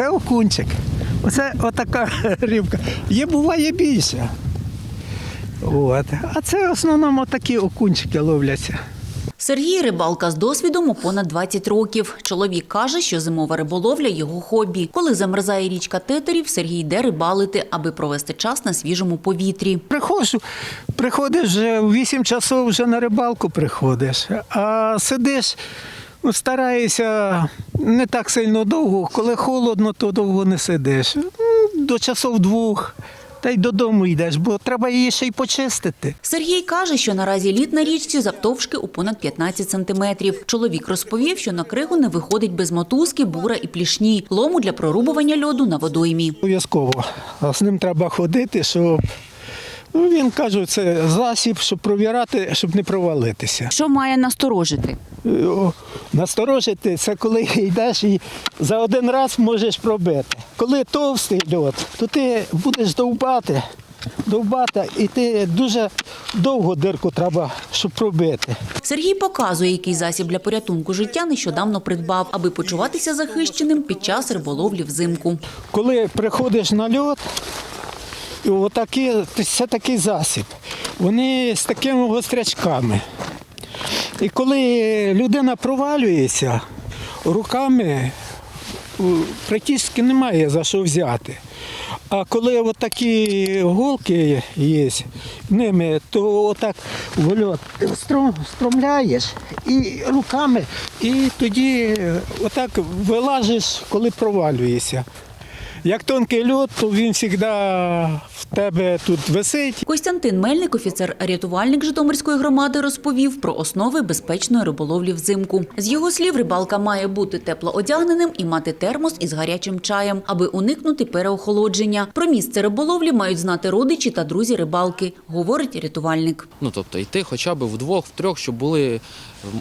Це окунчик. Оце отака рибка. Є буває більше. От. А це в основному такі окунчики ловляться. Сергій рибалка з досвідом у понад 20 років. Чоловік каже, що зимова риболовля його хобі. Коли замерзає річка тетерів, Сергій йде рибалити, аби провести час на свіжому повітрі. Приходжу, приходиш вже в 8 часов вже на рибалку приходиш, а сидиш, ну, стараєшся не так сильно довго. Коли холодно, то довго не сидиш. Ну, До часов двох. Та й додому йдеш, бо треба її ще й почистити. Сергій каже, що наразі лід на річці завтовшки у понад 15 сантиметрів. Чоловік розповів, що на кригу не виходить без мотузки, бура і плішні, лому для прорубування льоду на водоймі. Обов'язково. З ним треба ходити, щоб ну, він каже, це засіб, щоб провірати, щоб не провалитися. Що має насторожити? Насторожити це коли йдеш і за один раз можеш пробити. Коли товстий льод, то ти будеш довбати, довбати, і ти дуже довго дирку треба, щоб пробити. Сергій показує, який засіб для порятунку життя нещодавно придбав, аби почуватися захищеним під час риболовлі взимку. Коли приходиш на льод, отакі, це такий засіб. Вони з такими гострячками. І коли людина провалюється, руками практично немає за що взяти. А коли от такі голки є ними, то отак в льот стром, стромляєш і руками, і тоді отак вилазиш, коли провалюєшся. Як тонкий льод, то він завжди в тебе тут висить. Костянтин Мельник, офіцер-рятувальник Житомирської громади, розповів про основи безпечної риболовлі взимку. З його слів, рибалка має бути тепло одягненим і мати термос із гарячим чаєм, аби уникнути переохолодження. Про місце риболовлі мають знати родичі та друзі рибалки, говорить рятувальник. Ну тобто йти хоча б вдвох, втрьох, щоб були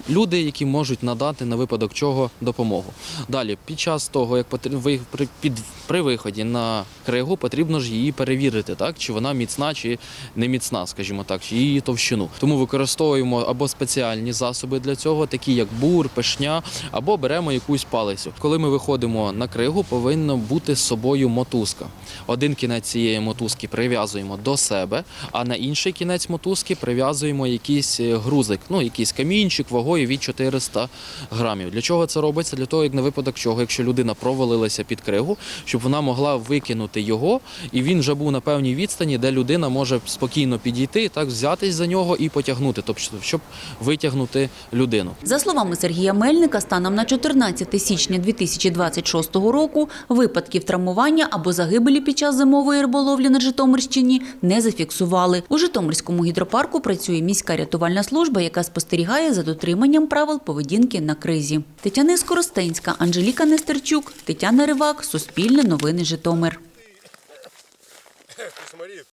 люди, які можуть надати на випадок чого допомогу. Далі, під час того, як ви- при, під, при виході на кригу, потрібно ж її перевірити, так чи вона міцна, чи не міцна, скажімо так, чи її товщину. Тому використовуємо або спеціальні засоби для цього, такі як бур, пешня, або беремо якусь палицю. Коли ми виходимо на кригу, повинна бути з собою мотузка. Один кінець цієї мотузки прив'язуємо до себе, а на інший кінець мотузки прив'язуємо якийсь е, грузик, ну якийсь камінчик вагою від 400 грамів. Для чого це робиться? Для того, як на випадок чого, якщо людина провалилася під кригу, щоб вона могла викинути його, і він вже був на певній відстані, де людина може спокійно підійти, так взятись за нього і потягнути, тобто щоб витягнути людину. За словами Сергія Мельника, станом на 14 січня 2026 року випадків травмування або загибелі під час зимової риболовлі на Житомирщині не зафіксували. У Житомирському гідропарку працює міська рятувальна служба, яка спостерігає за дотриманням правил поведінки на кризі. Тетяна Скоростенська, Анжеліка Нестерчук, Тетяна Ривак, Суспільне новини Житомир.